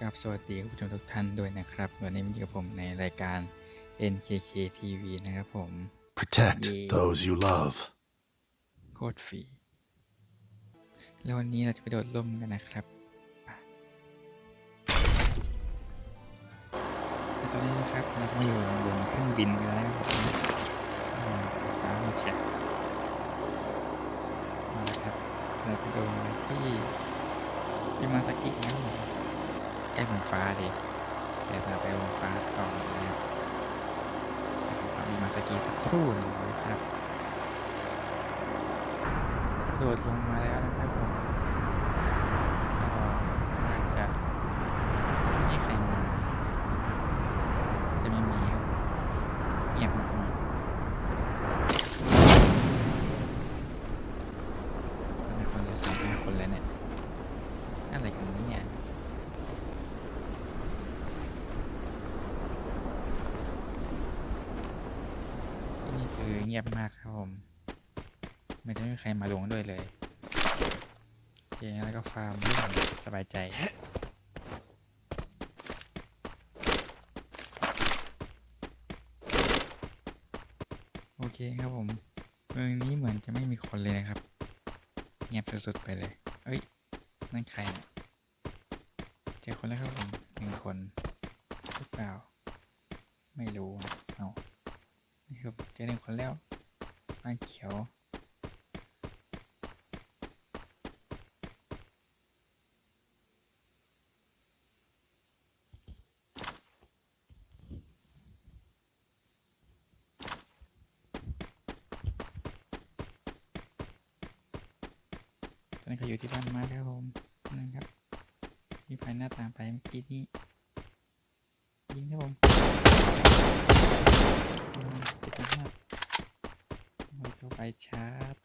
กับสวัสดีคุณผู้ชมทุกท่านด้วยนะครับ วันนี้มาอยู่กับผมในรายการ NKK TV นะครับผม Protect Yeah. those you love. โคตรฟรีแล้ววันนี้เราจะไปโดดร่มกันนะครับอะและตอนนี้นะครับเราก็อยู่บนเครื่องบินกันแล้วนะครับผมอ่าสีฟ้าไม่ใช่มาแล้วครับเราไปโดนที่วิมาซากินะครับผม ใกล้บนฟ้าดิเดี๋ยวเราไปบนฟ้าต่อนะครับไปขอฟังวิมาสกีสักครู่หนึ่งนะครับ โดดลงมาแล้วนะครับผมก็กำลังจะไม่มีใครมา จะไม่มีครับเงียบมากๆตอนนี้คนจะสามห้าคนแล้วเนี่ย อะไรกันเนี่ยที่นี่คือเงียบมากครับผม ไม่ได้มีใครมาลงด้วยเลยโอเคแล้วก็ฟาร์มเรื่องสบายใจโอเคครับผมเมืองนี้เหมือนจะไม่มีคนเลยนะครับ เงียบสุดๆไปเลย เอ้ย นั่นใครเนี่ยเจอคนแล้วครับผมหนึ่งคนหรือเปล่า ไม่รู้เอานี่ครับเจอหนึ่งคนแล้ว้าเขียวตอนนี้เขาอยู่ที่บ้านมาครับผมนะครับมีภายหน้าตามไปเมื่อกี้นี้ยิงครับผมอืมติดมาก เราเข้าไปชาร์จ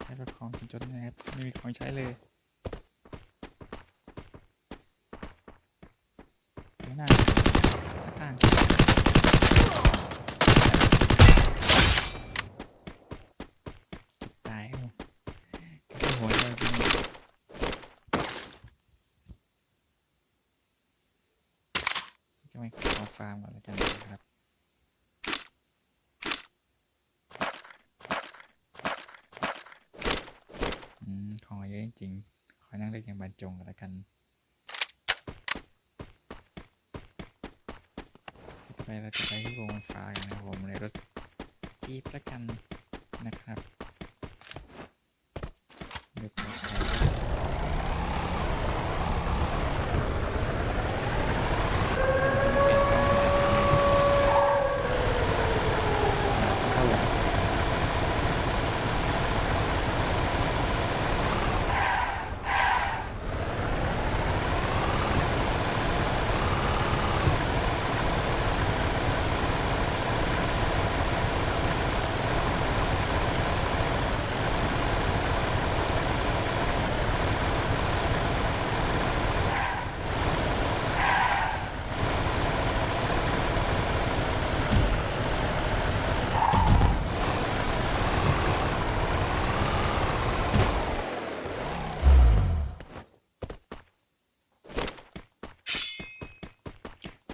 ใช้รถของจนจนนะครับไม่มีของใช้เลยเดี๋ยวหน้าหน้าต่าง ตายครับผมก็หัวใจเป็นจะไม่ขอ ฟาร์มก่อนแล้วกันนะครับอืมของเยอะจริงๆขอนั่งเล่นอย่างบรรจงก่อนแล้วกันไปเราจะไปที่วงฟ้ากันนะผมในรถจี๊ปแล้วกันนะครับ เดี๋ยวผมถ่ายเข้าแล้ว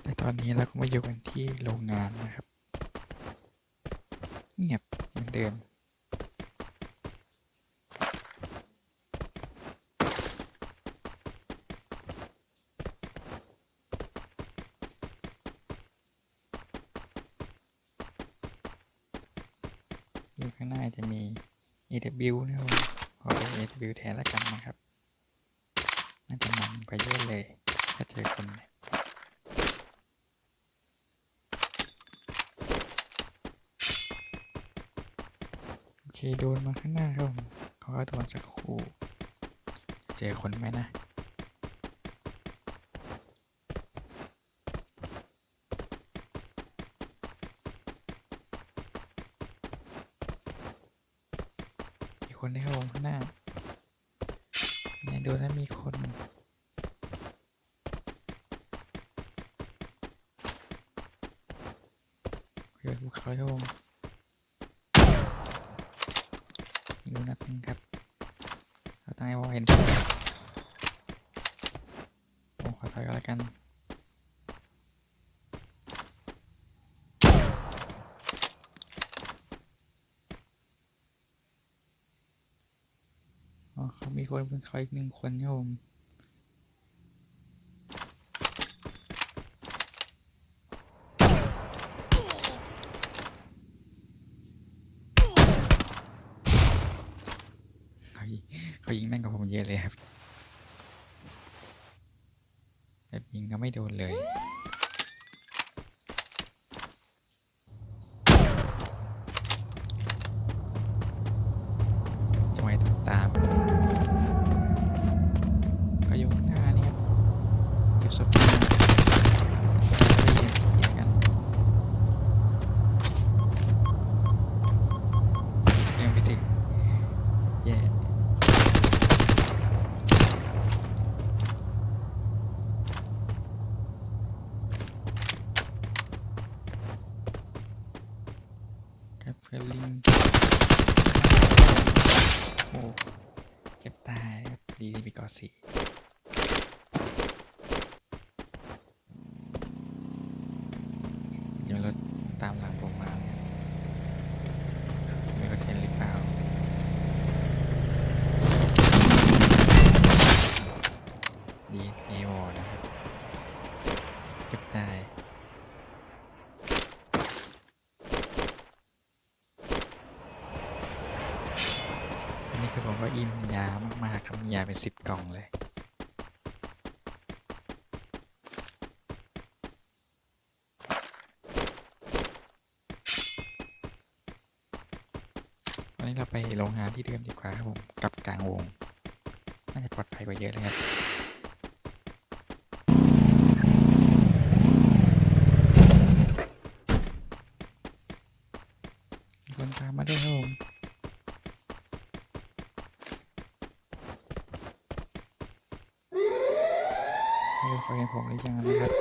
แต่ตอ นี้เราก็มาอยู่กันที่โรงงานนะครับ เงียบเหมือนเดิมอยู่ข้างหน้าจะมี AW นะครับขอเป็น AW แทนแล้วกันนะครับ น่าจะมันกว่าเยอะเลย ถ้าเจอคนเนี่ย โอเคโดนมาข้างหน้าครับผมขอโดนสักครู่ เจอคนไหมนะ มีคนที่เข้าวงข้างหน้าเนี่ยโดนแล้วมีคน คุยกับภูเขาเลยครับผม ดูนัดหนึงครับเราตั้งไอ้วอลเห็น ผมขอถอยก็แล้วกัน อ๋อเขามีคนเป็นใครอีกหนึ่งคนครับผมเขายิงเขายิงแม่นกว่าผมเยอะเลยครับ แบบยิงก็ไม่โดนเลย จะไม่ต้องตามก็อยู่ข้างหน้านี่ครับเก็บศพมาไปยิงผีกันยังไม่ถึงแย่ครับเพื่อนลิงโอ้เก็บตาย พี่กอสีเดี๋ยวรถตามหลังผมมาเนี่ยไม่ก็เห็นหรือเปล่าดีเอวอนะครับเก็บได้อันนี้คือผมก็อิ่มยามาก ทำยาเป็นสิบกล่องเลยวันนี้เราไปโรงงานที่เดิมดีกว่าครับผมกลับกลางวง น่าจะปลอดภัยกว่าเยอะเลยครับ มีคนตามมาด้วยครับผมไม่รู้เขาเห็นผมหรือยังนะครับ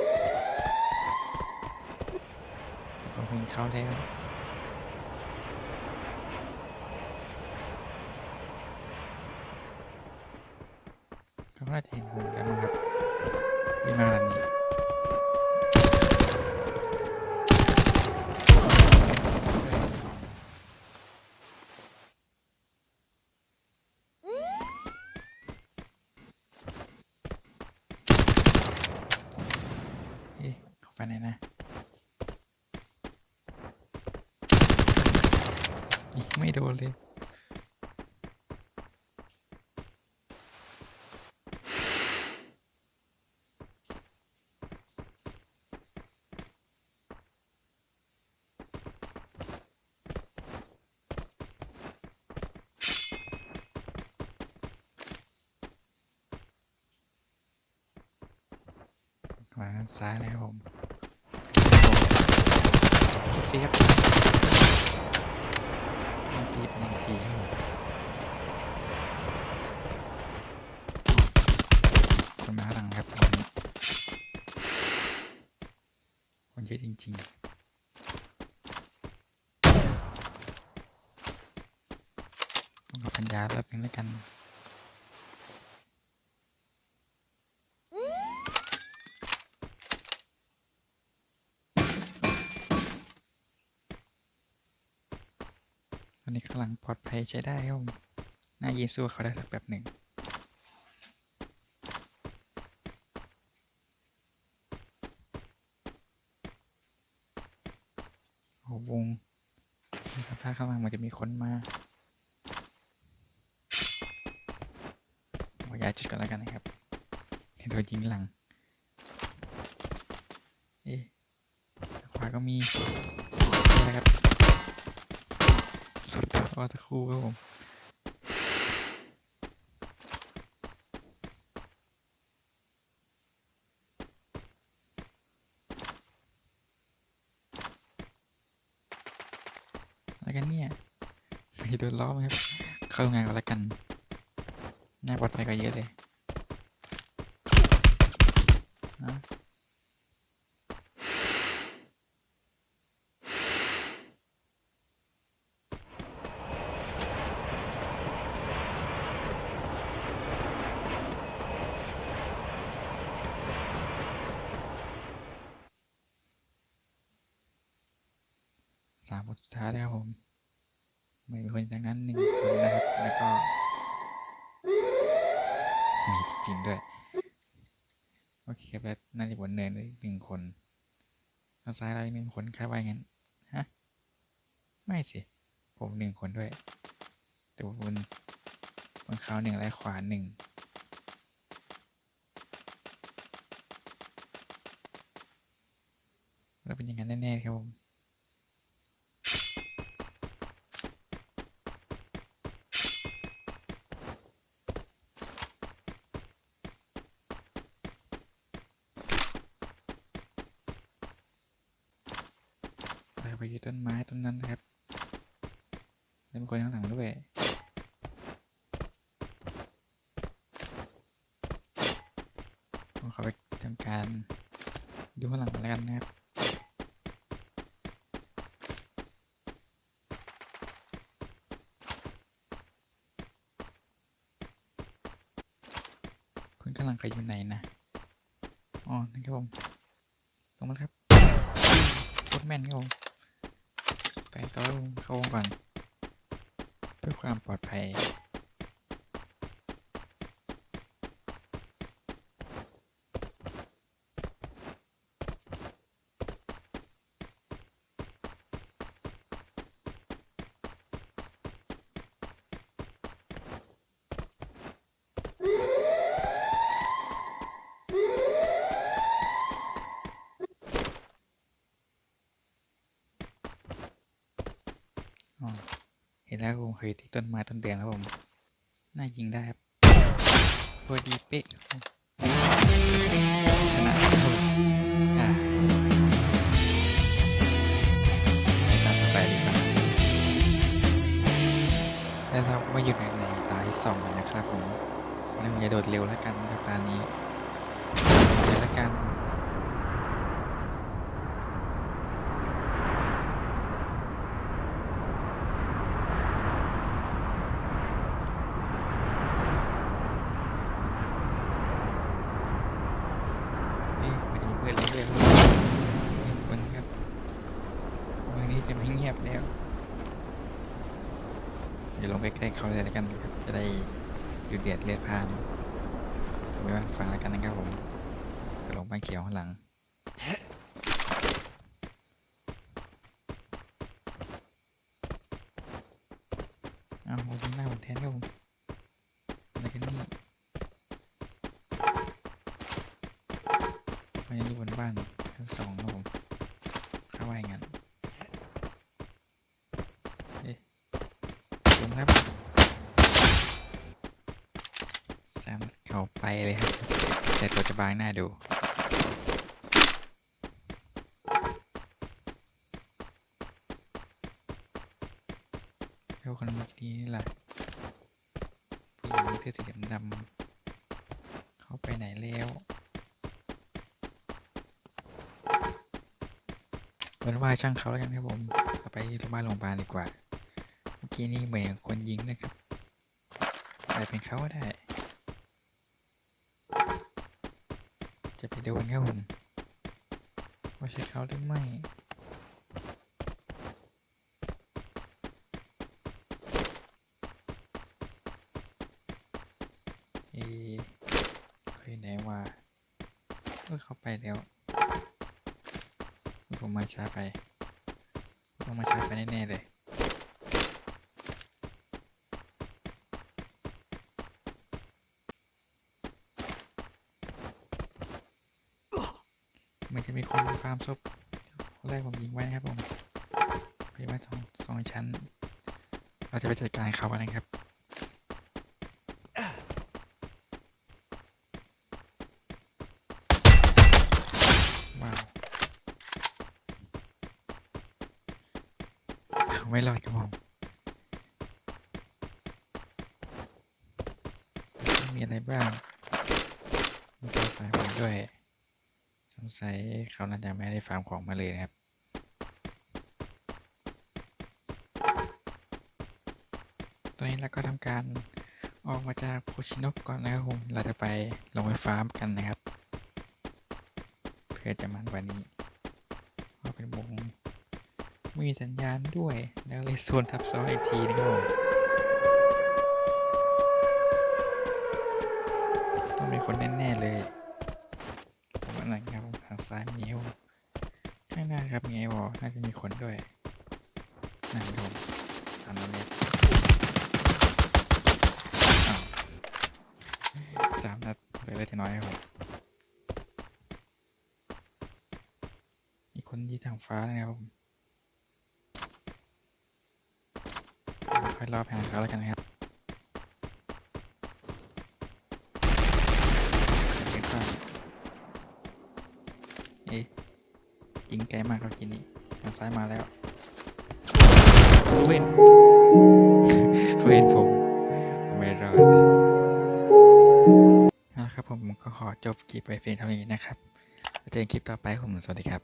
แต่ผมเห็นเขาแล้ว เขาน่าจะเห็นผมแล้วมั้งครับวิ่งมาแบบนี้เอ๊ะเขาไปไหนนะยิงไม่โดนเลย ขวาซ้ายนะครับผมซีครับซีเป็นยังซีครับผมคนมาหลังครับวันนี้คนเยอะจริงๆผมกับปัญญาแป๊บนึงแล้วกัน ตอนนี้กำ ลังปลอดภัยใช้ได้ครับผมน่ายินสู้เขาได้สักแบบหนึ่งโอ้วงนะครับถ้าข้างหลังมันจะมีคนมาขอย้ายจุดก่อนแล้วกันนะครับเห็นโดนยิงหลัง เอ๊ะขวาก็มีนี่นะครับ อสักครู่ครับผมอะไรกันเนี่ย มีโดนล้อมครับ เข้างานก่อนแล้วกัน น่าปลอดภัยกว่าเยอะเลยนะ สามคนสุดท้ายแล้ครับผมไม่มีคนจากนั้นหนึ่งคนนะครับ แล้วก็ มีจริงด้วย โอเคครับแล้วน่าจะบนเนินอีกหนึ่งคนทางซ้ายเราอีกหนึ่งคนคาดว่างั้น ฮะ ไม่สิ ผมหนึ่งคนด้วย แต่ว่าบนบนเขาหนึ่งและขวาหนึ่งแล้วเป็นอย่างนั้นแน่ๆครับผม เราไปอยู่ต้นไม้ต้นนั้นนะครับแล้วมีคนข้างหลังด้วย ผมขอไปทำการ ดูข้างหลังอนแล้วกันนะครับคนข้างหลังใครอยู่ไหนนะอ๋อนั่นครับผมตรงมาแล้วครับโคตแม่นครับผมไปต่อเข้าวงก่อนเพื่อความปลอดภัย แล้วผมเคยที่ต้นไม้ต้นเดืองครับผม น่ายิงได้ครับพอดีเป๊ะชนะครับผมอ่าไปตามต่อไปดีกว่าแล้วเราก็มาอยู่ในในตาที่สองนะครับผมงั้นผมจะโดดเร็วแล้วกันครับตานี้เดี๋ยวแล้วกัน เอ๊ะมันมีเพื่อนเรื่อยๆหนึ่งคนครับเมืองนี้ จะไม่เงียบแล้วเดี๋ยวลงใกล้ๆเขาเลยแล้วกันครับจะได้ดูเดือดเลือดพานตัวไม่ว่าฟังแล้วกันนะครับผมจะลงบ้านเขียวข้างหลังอ้าวผมยิงหน้าผมแทนครับผมอะไรกันนี่มันยังอยู่บนบ้านชั้นสองครับผมเข้าว่าอย่างนั้นเอ๊ะลงครับสามเข้าไปเลยครับ แตัวจะบางหน้าดูแล้วคนเมื่อกี้นี่ล่ะผู้หญิงเสื้อสีดำๆเขาไปไหนแล้วเหมือนว่าช่างเขาแล้วกันครับผมไปโรงพยาบาลโรงพยาบาลดีกว่า เมื่อกี้นี่เหมือนคนยิงนะครับอาจเป็นเขาก็ได้ จะไปโดนครับผมว่าใช่เขาหรือไม่เอ๊ะเคยไหนว่าเออเขาไปแล้วผมมาช้าไปผมมาช้าไปแน่ ๆ เลย จะมีคนฟาร์มศพแรกผมยิงไว้นะครับผมพยาบาลสองสองชั้น เราจะไปจัดการเขากันนะครับว้าวเขาไม่รอดครับผมมีอะไรบ้างมีตัวสายผมด้วย สัยเขาน่าจะไม่ได้ฟาร์มของมาเลยนะครับตอนนี้เราก็ทำการออกมาจากโพชินกก่อนนะครับผมเราจะไปลงไปฟาร์มกันนะครับ เพื่อจะมันวันนี้เพราะเป็นวงไม่มีสัญญาณด้วยแล้วเลยโซนทับซ้อนอีกทีนะครับผมต้องมีคนแน่ ๆ เลยผมว่าหลังครับ ซ้ายมีไอ้วอข้างหน้าครับมีไอวอลน่าจะมีคนด้วยนั่นครับผมตามนั้นเลยสามนัดเหลือเล็กน้อยครับผมมีคนที่ทางฟ้านะครับผมค่อยรอบหาเขาแล้วกันนะครับเสียงเป็นข้างเอ๊ะยิ งไกลมากครับกินนี้ทางซ้ายมาแล้วเขาเห็นเขาเห็นผมผมไม่รอดเลยเอาละครับผมก็ขอจบคลิปไปเพียงเท่านี้นะครับแล้วเจอกันคลิปต่อไปครับผมสวัสดีครับ